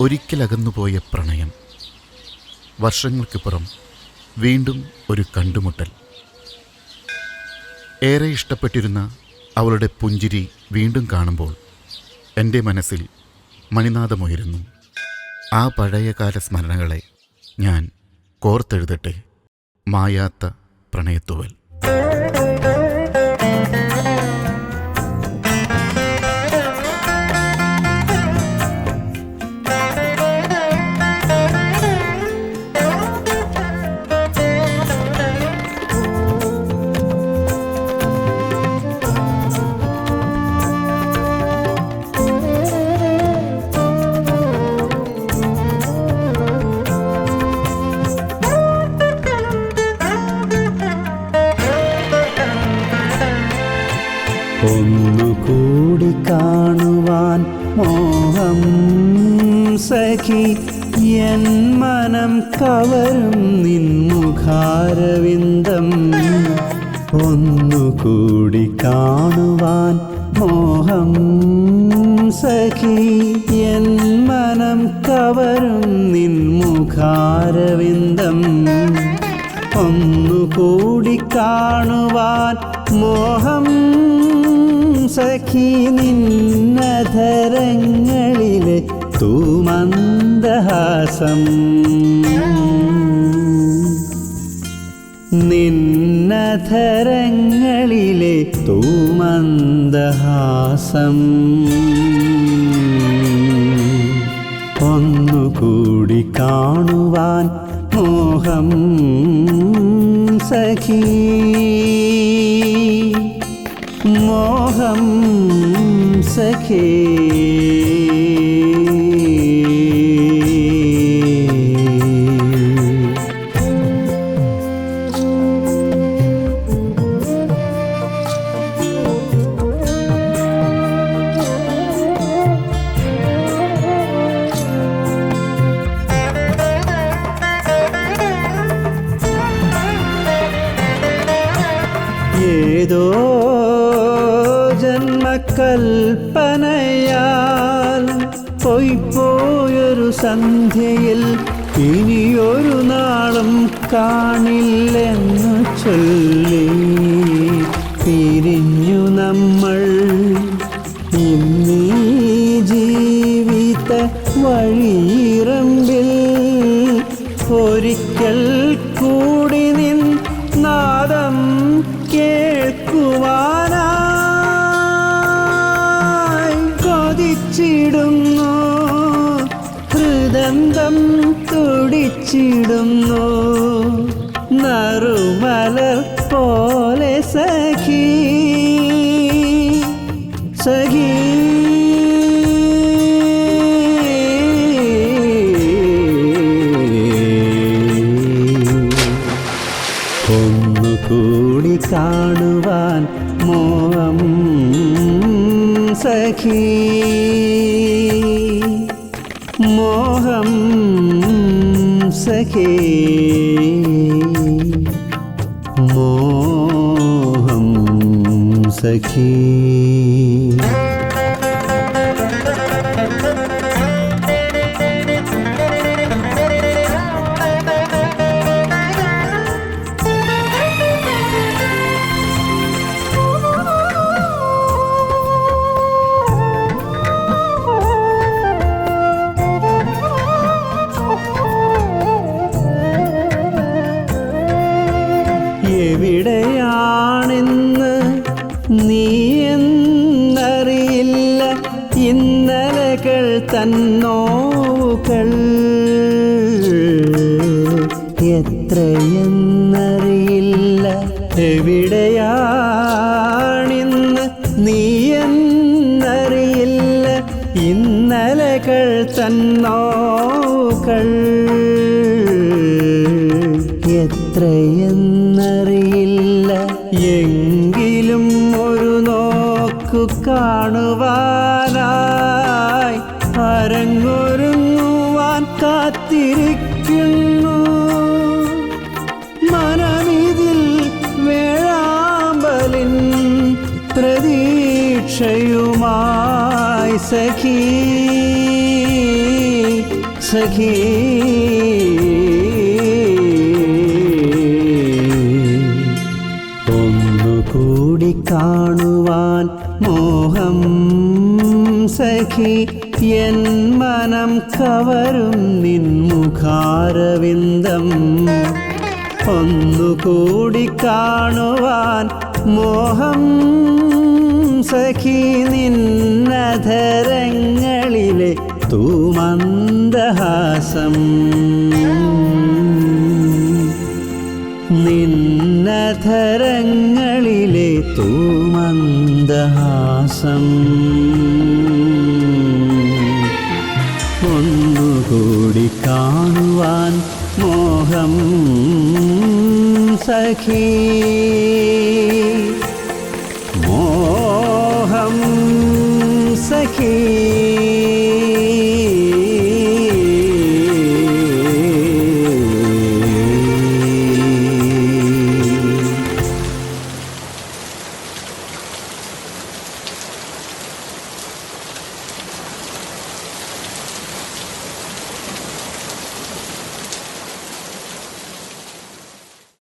ഒരിക്കലകന്നുപോയ പ്രണയം. വർഷങ്ങൾക്കിപ്പുറം വീണ്ടും ഒരു കണ്ടുമുട്ടൽ. ഏറെ ഇഷ്ടപ്പെട്ടിരുന്ന അവളുടെ പുഞ്ചിരി വീണ്ടും കാണുമ്പോൾ എന്റെ മനസ്സിൽ മണിനാഥമുയരുന്നു ആ പഴയകാല സ്മരണകളെ ഞാൻ കോർത്തെഴുതട്ടെ മായാത്ത പ്രണയത്തുവൽ. ഒന്നുകൂടി കാണുവാൻ മോഹം സഖി. എൻ മനം കവരും നിൻ മുഖാരവിന്ദം. ഒന്നുകൂടി കാണുവാൻ മോഹം സഖി. എൻ മനം കവരും നിൻ മുഖാരവിന്ദം. ഒന്നുകൂടി കാണുവാൻ മോഹം സഖി നിന്നധരങ്ങളിലെ തൂമന്ദഹാസം നിന്നധരങ്ങളിലെ തൂമന്ദഹാസം ഒന്നുകൂടി കാണുവാൻ മോഹം സഖി. മോഹം സഖേ ഏതോ ജന്മകൽപ്പനയാൽ പൊയ്പോയൊരു സന്ധ്യയിൽ ഇനിയൊരു നാളും കാണില്ലെന്നു ചൊല്ലി. പിരിഞ്ഞു നമ്മൾ ഇന്നീ ജീവിത വഴിയിറമ്പിൽ ഒരിക്കൽ കൂടി നിൻ നാദം കേൾക്കുവാനായി ഹൃദന്തം തുടിച്ചിടുന്നു. നറുമലർ പോലെ സഖി. സഖി. ഒന്നുകൂടി കാണുവാൻ മോഹം സഖി. മോഹം സഖേ. മോഹം സഖി. എവിടെയാണെന്ന് നീ എന്നറിയില്ല. ഇന്നലകൾ തന്നോവുകൾ. എത്രയെന്നറിയില്ല. എവിടെയാണിന്ന് നീ എന്നറിയില്ല. ഇന്നലകൾ തന്നോകൾ എത്രയെന്നറിയില്ല കാണുവാനായി അരങ്ങൊരുങ്ങുവാൻ കാത്തിരിക്കുന്നു. മനമിതിൽ വേഴാമ്പലിൻ പ്രതീക്ഷയുമായി സഖീ സഖീ. ഒന്നുകൂടി കാണുവാൻ മോഹം സഖി എൻ മനം കവരും നിൻ മുഖാരവിന്ദം. ഒന്നുകൂടി കാണുവാൻ മോഹം സഖി നിന്നധരങ്ങളിലെ തൂമന്ദഹാസം. നിന്നധരങ്ങളിലെ തൂമന്ദഹാസം ഒന്നുകൂടി കാണുവാൻ മോഹം സഖീ മോഹം സഖീ